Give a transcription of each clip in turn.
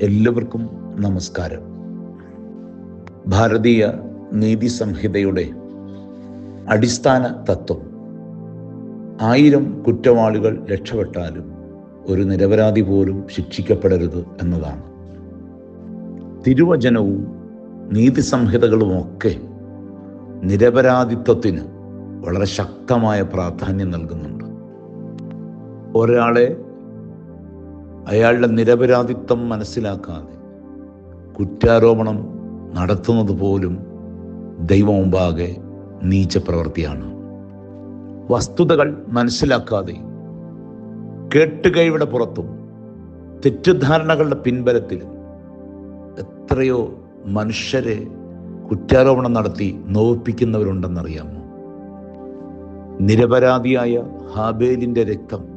എല്ലാവർക്കും നമസ്കാരം. ഭാരതീയ നീതി സംഹിതയുടെ അടിസ്ഥാന തത്വം. ആയിരം കുറ്റവാളികൾ രക്ഷപ്പെട്ടാലും ഒരു നിരപരാധി പോലും ശിക്ഷിക്കപ്പെടരുത് എന്നതാണ്. തിരുവചനവും നീതി സംഹിതകളുമൊക്കെ നിരപരാധിത്വത്തിന് വളരെ ശക്തമായ പ്രാധാന്യം നൽകുന്നുണ്ട്. ഒരാളെ അയാളുടെ നിരപരാധിത്വം മനസ്സിലാക്കാതെ കുറ്റാരോപണം നടത്തുന്നത് പോലും ദൈവം മുമ്പാകെ നീച്ച പ്രവൃത്തിയാണ്. വസ്തുതകൾ മനസ്സിലാക്കാതെ കേട്ടുകഴിവിടെ പുറത്തും തെറ്റിദ്ധാരണകളുടെ പിൻബലത്തിൽ എത്രയോ മനുഷ്യരെ കുറ്റാരോപണം നടത്തി നോവിപ്പിക്കുന്നവരുണ്ടെന്നറിയാമോ? നിരപരാധിയായ ഹാബേലിന്റെ രക്തം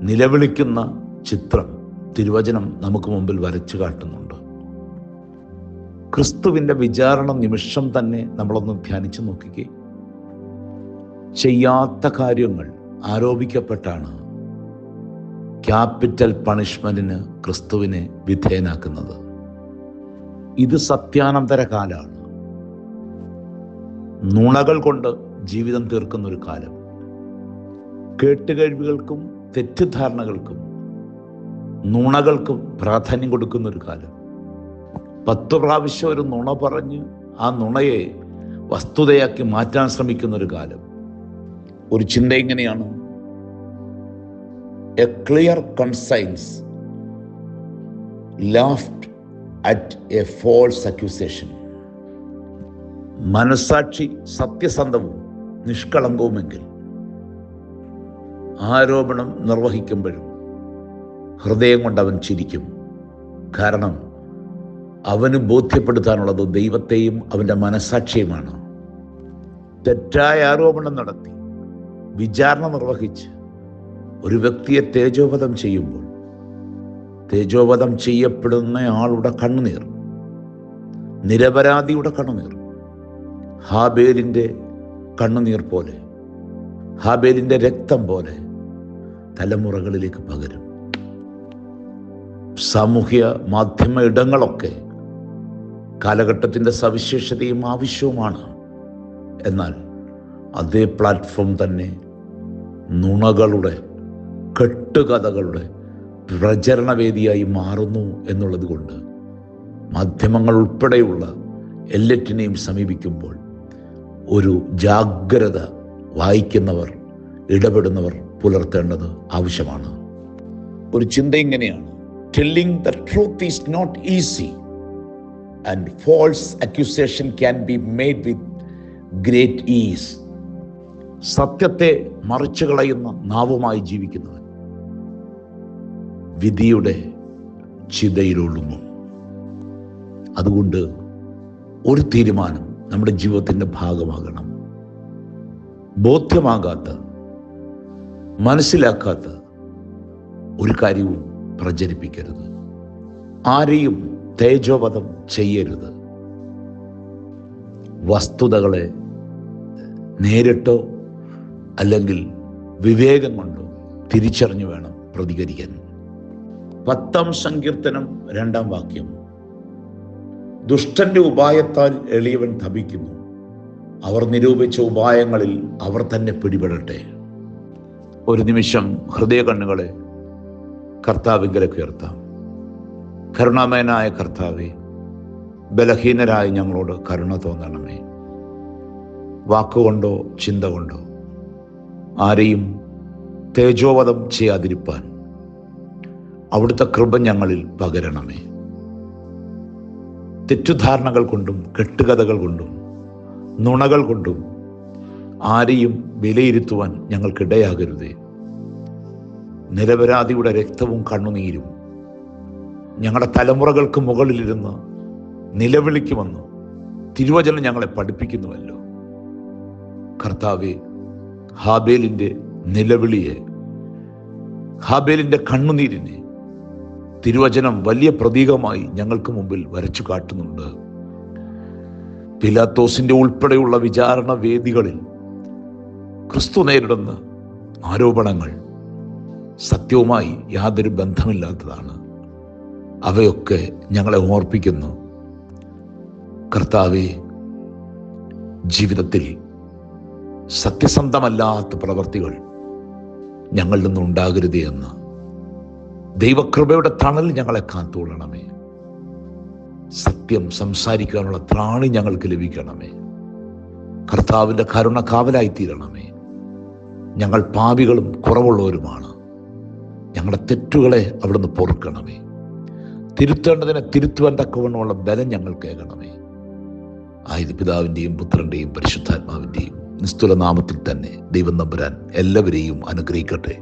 നിലവിളിക്കുന്ന ചിത്രം തിരുവചനം നമുക്ക് മുമ്പിൽ വരച്ചു കാട്ടുന്നുണ്ട്. ക്രിസ്തുവിന്റെ വിചാരണ നിമിഷം തന്നെ നമ്മളൊന്ന് ധ്യാനിച്ചു നോക്കിക്കേ. ചെയ്യാത്ത കാര്യങ്ങൾ ആരോപിക്കപ്പെട്ടാണ് ക്യാപിറ്റൽ പണിഷ്മെന്റിന് ക്രിസ്തുവിനെ വിധേയനാക്കുന്നത്. ഇത് സത്യാനന്തര കാലമാണ്. നുണകൾ കൊണ്ട് ജീവിതം തീർക്കുന്ന ഒരു കാലം. കേട്ടുകഴിവുകൾക്കും തെറ്റിദ്ധാരണകൾക്കും നുണകൾക്കും പ്രാധാന്യം കൊടുക്കുന്ന ഒരു കാലം. പത്ത് പ്രാവശ്യം ഒരു നുണ പറഞ്ഞ് ആ നുണയെ വസ്തുതയാക്കി മാറ്റാൻ ശ്രമിക്കുന്ന ഒരു കാലം. ഒരു ചിന്ത എങ്ങനെയാണ് a clear conscience laughed at a false accusation മനസാക്ഷി സത്യസന്ധവും നിഷ്കളങ്കവുമെങ്കിൽ ആരോപണം നിർവഹിക്കുമ്പോഴും ഹൃദയം കൊണ്ട് അവൻ ചിരിക്കും. കാരണം അവന് ബോധ്യപ്പെടുത്താനുള്ളത് ദൈവത്തെയും അവന്റെ മനസാക്ഷിയുമാണ് തെറ്റായ ആരോപണം നടത്തി വിചാരണ നിർവഹിച്ച് ഒരു വ്യക്തിയെ തേജോവധം ചെയ്യുമ്പോൾ തേജോവധം ചെയ്യപ്പെടുന്ന ആളുടെ കണ്ണുനീർ നിരപരാധിയുടെ കണ്ണുനീർ ഹാബേലിന്റെ കണ്ണുനീർ പോലെ ഹാബേലിന്റെ രക്തം പോലെ തലമുറകളിലേക്ക് പകരും. സാമൂഹ്യ മാധ്യമ ഇടങ്ങളൊക്കെ കാലഘട്ടത്തിന്റെ സവിശേഷതയും ആവശ്യവുമാണ്. എന്നാൽ അതേ പ്ലാറ്റ്ഫോം തന്നെ നുണകളുടെ കെട്ടുകഥകളുടെ പ്രചരണവേദിയായി മാറുന്നു എന്നുള്ളത് കൊണ്ട് മാധ്യമങ്ങൾ ഉൾപ്പെടെയുള്ള എല്ലാറ്റിനെയും സമീപിക്കുമ്പോൾ ഒരു ജാഗ്രത വായിക്കുന്നവർ ഇടപെടുന്നവർ പുലർത്തേണ്ടത് ആവശ്യമാണ്. ഒരു ചിന്ത ഇങ്ങനെയാണ്. Telling the truth is not easy and false accusation can be made with great ease സത്യത്തെ മറിച്ചു കളയുന്ന നാവുമായി ജീവിക്കുന്നവൻ വിധിയുടെ ചിതയിലൊള്ളുന്നു. അതുകൊണ്ട് ഒരു തീരുമാനം നമ്മുടെ ജീവിതത്തിന്റെ ഭാഗമാകണം. ബോധ്യമാകാത്ത മനസ്സിലാക്കാത്ത ഒരു കാര്യവും പ്രചരിപ്പിക്കരുത്. ആരെയും തേജോവധം ചെയ്യരുത്. വസ്തുതകളെ നേരിട്ടോ അല്ലെങ്കിൽ വിവേകം കൊണ്ടോ തിരിച്ചറിഞ്ഞു വേണം പ്രതികരിക്കാൻ. പത്താം സങ്കീർത്തനം രണ്ടാം വാക്യം. ദുഷ്ടന്റെ ഉപായത്താൽ എളിയവൻ തപിക്കുന്നു. അവർ നിരൂപിച്ച ഉപായങ്ങളിൽ അവർ തന്നെ പിടിപെടട്ടെ. ഒരു നിമിഷം ഹൃദയ കണ്ണുകളെ കർത്താവിങ്കലേക്ക് ഉയർത്താം. കരുണാമയനായ കർത്താവെ ബലഹീനരായ ഞങ്ങളോട് കരുണ തോന്നണമേ. വാക്കുകൊണ്ടോ ചിന്ത കൊണ്ടോ ആരെയും തേജോവധം ചെയ്യാതിരിപ്പാൻ അവിടുത്തെ കൃപ ഞങ്ങളിൽ പകരണമേ. തെറ്റുധാരണകൾ കൊണ്ടും കെട്ടുകഥകൾ കൊണ്ടും നുണകൾ കൊണ്ടും ആരെയും വിലയിരുത്തുവാൻ ഞങ്ങൾക്കിടയാകരുതേ. നിരപരാധിയുടെ രക്തവും കണ്ണുനീരും ഞങ്ങളുടെ തലമുറകൾക്ക് മുകളിലിരുന്ന് നിലവിളിക്കുമെന്ന് തിരുവചനം ഞങ്ങളെ പഠിപ്പിക്കുന്നുവല്ലോ. കർത്താവെ ഹാബേലിന്റെ നിലവിളിയെ ഹാബേലിന്റെ കണ്ണുനീരിനെ തിരുവചനം വലിയ പ്രതീകമായി ഞങ്ങൾക്ക് മുമ്പിൽ വരച്ചു കാട്ടുന്നുണ്ട്. പിലാത്തോസിന്റെ ഉൾപ്പെടെയുള്ള വിചാരണ വേദികളിൽ ക്രിസ്തു നേരിടുന്ന ആരോപണങ്ങൾ സത്യവുമായി യാതൊരു ബന്ധമില്ലാത്തതാണ്. അവയൊക്കെ ഞങ്ങളെ ഓർപ്പിക്കുന്നു. കർത്താവെ ജീവിതത്തിൽ സത്യസന്ധമല്ലാത്ത പ്രവർത്തികൾ ഞങ്ങളിൽ നിന്ന് ഉണ്ടാകരുത് എന്ന് ദൈവകൃപയുടെ തണൽ ഞങ്ങളെ കാത്തുകൊള്ളണമേ. സത്യം സംസാരിക്കാനുള്ള ത്രാണി ഞങ്ങൾക്ക് ലഭിക്കണമേ. കർത്താവിന്റെ കരുണ കാവലായി തീരണമേ ഞങ്ങൾ പാവികളും കുറവുള്ളവരുമാണ്. ഞങ്ങളുടെ തെറ്റുകളെ അവിടുന്ന് പൊറുക്കണമേ. തിരുത്തേണ്ടതിനെ തിരുത്തുവാൻ തക്കവണ്ണമുള്ള ബലം ഞങ്ങൾ കേൾക്കണമേ ആയത് പിതാവിന്റെയും പുത്രന്റെയും പരിശുദ്ധാത്മാവിന്റെയും നിസ്തുല നാമത്തിൽ തന്നെ ദൈവം നമ്പുരാൻ എല്ലാവരെയും അനുഗ്രഹിക്കട്ടെ.